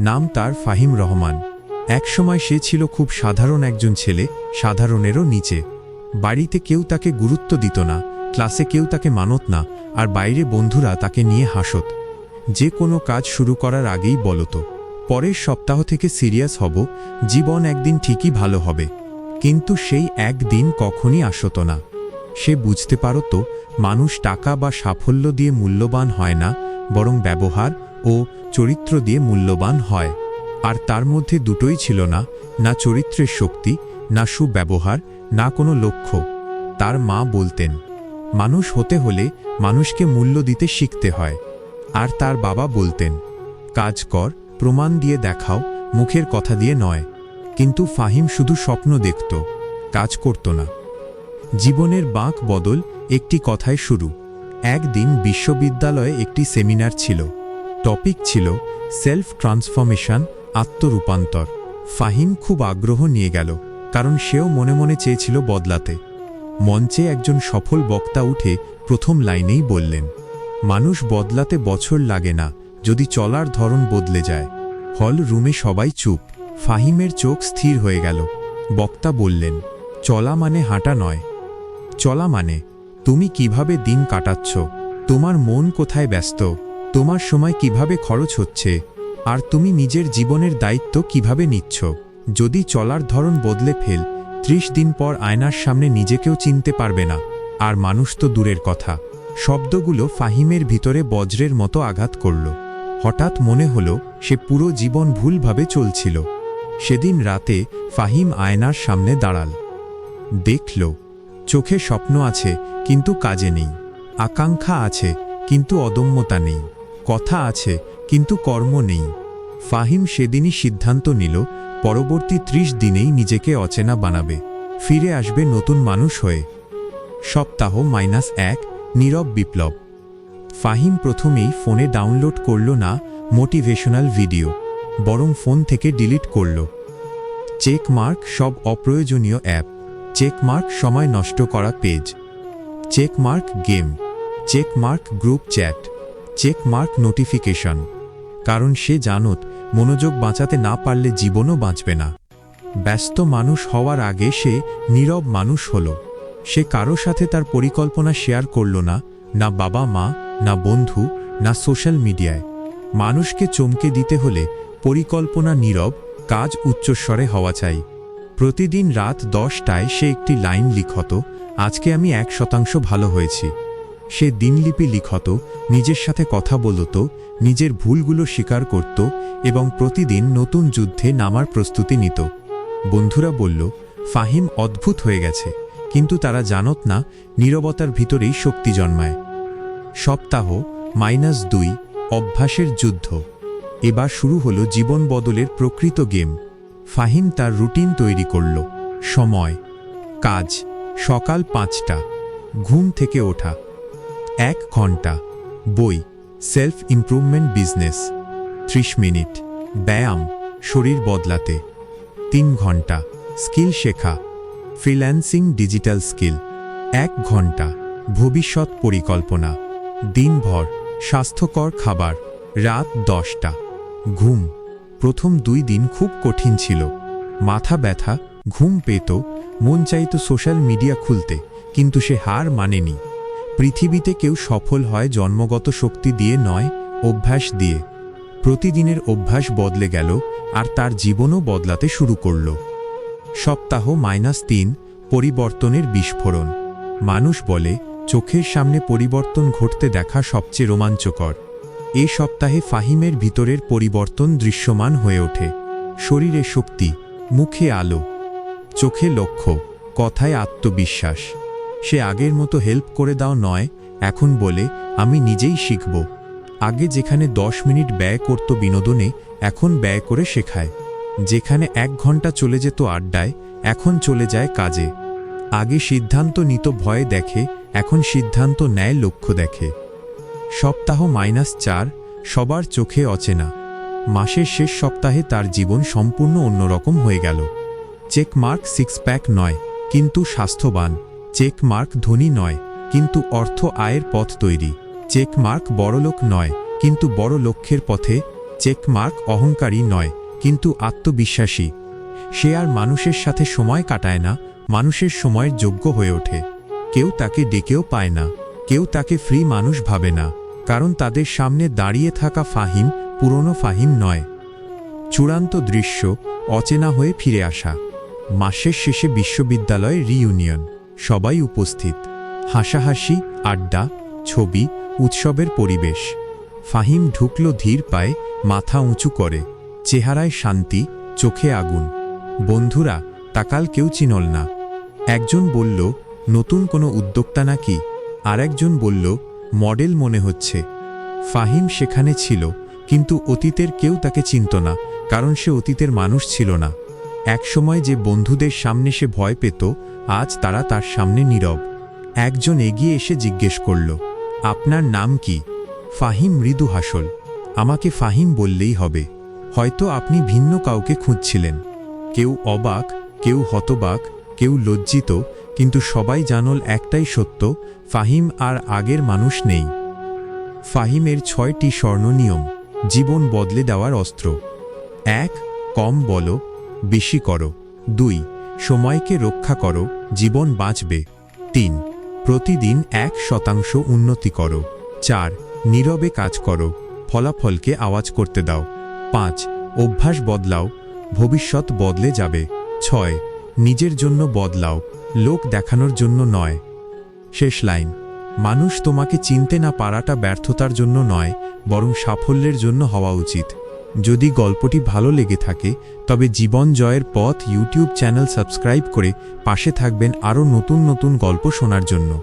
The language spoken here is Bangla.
নাম তার ফাহিম রহমান। একসময় সে ছিল খুব সাধারণ একজন ছেলে, সাধারণেরও নিচে। বাড়িতে কেউ তাকে গুরুত্ব দিত না, ক্লাসে কেউ তাকে মানত না, আর বাইরে বন্ধুরা তাকে নিয়ে হাসত। যে কোনো কাজ শুরু করার আগেই বলতো, পরের সপ্তাহ থেকে সিরিয়াস হব, জীবন একদিন ঠিকই ভালো হবে। কিন্তু সেই একদিন কখনই আসত না। সে বুঝতে পারত, মানুষ টাকা বা সাফল্য দিয়ে মূল্যবান হয় না, বরং ব্যবহার ও চরিত্র দিয়ে মূল্যবান হয়। আর তার মধ্যে দুটোই ছিল না না চরিত্রের শক্তি, না সুব্যবহার, না কোনো লক্ষ্য। তার মা বলতেন, মানুষ হতে হলে মানুষকে মূল্য দিতে শিখতে হয়। আর তার বাবা বলতেন, কাজ কর, প্রমাণ দিয়ে দেখাও, মুখের কথা দিয়ে নয়। কিন্তু ফাহিম শুধু স্বপ্ন দেখত, কাজ করত না। জীবনের বাঁক বদল একটি কথায় শুরু। একদিন বিশ্ববিদ্যালয়ে একটি সেমিনার ছিল। টপিক ছিল সেলফ ট্রান্সফরমেশন আত্মরূপান্তর। ফাহিম খুব আগ্রহ নিয়ে গেল, কারণ সেও মনে মনে চেয়েছিল বদলাতে। মঞ্চে একজন সফল বক্তা উঠে প্রথম লাইনেই বললেন, মানুষ বদলাতে বছর লাগে না, যদি চলার ধরন বদলে যায়। হল রুমে সবাই চুপ, ফাহিমের চোখ স্থির হয়ে গেল। বক্তা বললেন, চলা মানে হাঁটা নয়। চলা মানে তুমি কীভাবে দিন কাটাচ্ছ? তোমার মন কোথায় ব্যস্ত? তোমার সময় কীভাবে খরচ হচ্ছে? আর তুমি নিজের জীবনের দায়িত্ব কীভাবে নিচ্ছ? যদি চলার ধরন বদলে ফেল, ত্রিশ দিন পর আয়নার সামনে নিজেকেও চিনতে পারবে না। আর মানুষ তো দূরের কথা। শব্দগুলো ফাহিমের ভিতরে বজ্রের মতো আঘাত করল। হঠাৎ মনে হল, সে পুরো জীবন ভুলভাবে চলছিল। সেদিন রাতে ফাহিম আয়নার সামনে দাঁড়াল। দেখল, চোখে স্বপ্ন আছে, কিন্তু কাজে নেই। আকাঙ্ক্ষা আছে, কিন্তু অদম্যতা নেই। কথা আছে, কিন্তু কর্ম নেই। ফাহিম সেদিনই সিদ্ধান্ত নিল, পরবর্তী ত্রিশ দিনেই নিজেকে অচেনা বানাবে। ফিরে আসবে নতুন মানুষ হয়ে। সপ্তাহ মাইনাস এক, নীরব বিপ্লব। ফাহিম প্রথমেই ফোনে ডাউনলোড করল না মোটিভেশনাল ভিডিও, বরং ফোন থেকে ডিলিট করল। চেকমার্ক সব অপ্রয়োজনীয় অ্যাপ। চেকমার্ক সময় নষ্ট করা page. Checkmark game. Checkmark group chat. Checkmark notification কারণ সে জানত মনোযোগ বাঁচাতে না পারলে জীবনও বাঁচবে না। ব্যস্ত মানুষ হওয়ার আগে সে নীরব মানুষ হল। সে কারও সাথে তার পরিকল্পনা শেয়ার করল না না বাবা মা, না বন্ধু, না সোশ্যাল মিডিয়ায় মানুষকে চমকে দিতে হলে পরিকল্পনা নীরব, কাজ উচ্চস্বরে হওয়া চাই। প্রতিদিন রাত দশটায় সে একটি লাইন লিখত, আজকে আমি এক শতাংশ ভালো হয়েছি। সে দিনলিপি লিখত, নিজের সাথে কথা বলত, নিজের ভুলগুলো স্বীকার করত এবং প্রতিদিন নতুন যুদ্ধে নামার প্রস্তুতি নিত। বন্ধুরা বলল, ফাহিম অদ্ভুত হয়ে গেছে, কিন্তু তারা জানত না নীরবতার ভিতরেই শক্তি জন্মায়। সপ্তাহ মাইনাস দুই, অভ্যাসের যুদ্ধ। এবার শুরু হলো জীবন বদলের প্রকৃত গেম। ফাহিম তার রুটিন তৈরি করল। সময়, কাজ, সকাল পাঁচটা, ঘুম থেকে ওঠা। এক ঘণ্টা। বই সেলফ ইমপ্রুভমেন্ট বিজনেস ত্রিশ মিনিট। ব্যায়াম, শরীর বদলাতে। তিন ঘণ্টা। স্কিল শেখা। ফ্রিল্যান্সিং ডিজিটাল স্কিল এক ঘণ্টা। ভবিষ্যৎ পরিকল্পনা। দিনভর। স্বাস্থ্যকর খাবার। রাত দশটা। ঘুম। প্রথম দুই দিন খুব কঠিন ছিল। মাথা ব্যথা, ঘুম পেত, মন চাইত সোশ্যাল মিডিয়া খুলতে, কিন্তু সে হার মানেনি। পৃথিবীতে কেউ সফল হয় জন্মগত শক্তি দিয়ে নয়, অভ্যাস দিয়ে। প্রতিদিনের অভ্যাস বদলে গেল আর তার জীবনও বদলাতে শুরু করল। সপ্তাহ মাইনাস তিন, পরিবর্তনের বিস্ফোরণ। মানুষ বলে, চোখের সামনে পরিবর্তন ঘটতে দেখা সবচেয়ে রোমাঞ্চকর। এ সপ্তাহে ফাহিমের ভিতরের পরিবর্তন দৃশ্যমান হয়ে ওঠে। শরীরে শক্তি, মুখে আলো, চোখে লক্ষ্য, কথায় আত্মবিশ্বাস। সে আগের মতো হেল্প করে দাও নয়, এখন বলে, আমি নিজেই শিখব। আগে যেখানে দশ মিনিট ব্যয় করত বিনোদনে, এখন ব্যয় করে শেখায়। যেখানে এক ঘণ্টা চলে যেত আড্ডায়, এখন চলে যায় কাজে। আগে সিদ্ধান্ত নিত ভয় দেখে, এখন সিদ্ধান্ত নেয় লক্ষ্য দেখে। সপ্তাহ মাইনাস চার, সবার চোখে অচেনা। মাসের শেষ সপ্তাহে তার জীবন সম্পূর্ণ অন্যরকম হয়ে গেল। চেকমার্ক সিক্স প্যাক নয়, কিন্তু স্বাস্থ্যবান। চেকমার্ক ধনী নয়, কিন্তু অর্থ আয়ের পথ তৈরি। চেকমার্ক বড়লোক নয়, কিন্তু বড় লক্ষ্যের পথে। চেকমার্ক অহংকারী নয়, কিন্তু আত্মবিশ্বাসী। সে আর মানুষের সাথে সময় কাটায় না, মানুষের সময়ের যোগ্য হয়ে ওঠে। কেউ তাকে ডেকেও পায় না, কেউ তাকে ফ্রি মানুষ ভাবে না, কারণ তাদের সামনে দাঁড়িয়ে থাকা ফাহিম পুরনো ফাহিম নয়। চূড়ান্ত দৃশ্য, অচেনা হয়ে ফিরে আসা। মাসের শেষে বিশ্ববিদ্যালয়ে রিইউনিয়ন সবাই উপস্থিত। হাসাহাসি, আড্ডা, ছবি, উৎসবের পরিবেশ। ফাহিম ঢুকল ধীর পায়ে, মাথা উঁচু করে। চেহারায় শান্তি, চোখে আগুন। বন্ধুরা, তাকাল কেউ চিনল না। একজন বলল, নতুন কোনো উদ্যোক্তা নাকি? আর একজন বলল, মডেল মনে হচ্ছে। ফাহিম সেখানে ছিল, কিন্তু অতীতের কেউ তাকে চিনত না, কারণ সে অতীতের মানুষ ছিল না। একসময় যে বন্ধুদের সামনে সে ভয় পেত, আজ তারা তার সামনে নীরব। একজন এগিয়ে এসে জিজ্ঞেস করল, আপনার নাম কি? ফাহিম মৃদু হাসল। আমাকে ফাহিম বললেই হবে। হয়তো আপনি ভিন্ন কাউকে খুঁজছিলেন। কেউ অবাক, কেউ হতবাক, কেউ লজ্জিত, কিন্তু সবাই জানল একটাই সত্য, ফাহিম আর আগের মানুষ নেই। ফাহিমের ছয়টি স্বর্ণ নিয়ম জীবন বদলে দেওয়ার অস্ত্র। এক, কম বলো বেশি করো। দুই, সময়কে রক্ষা করো, জীবন বাঁচবে। তিন, প্রতিদিন এক শতাংশ উন্নতি করো। চার, নীরবে কাজ করো, ফলাফলকে আওয়াজ করতে দাও। পাঁচ, অভ্যাস বদলাও, ভবিষ্যৎ বদলে যাবে। ছয়, নিজের জন্য বদলাও, লোক দেখানোর জন্য নয়। শেষ লাইন, মানুষ তোমাকে চিনতে না পারাটা ব্যর্থতার জন্য নয়, বরং সাফল্যের জন্য হওয়া উচিত। যদি গল্পটি ভালো লেগে থাকে, তবে জীবন জয়ের পথ ইউটিউব চ্যানেল সাবস্ক্রাইব করে পাশে থাকবেন আরও নতুন নতুন গল্প শোনার জন্য।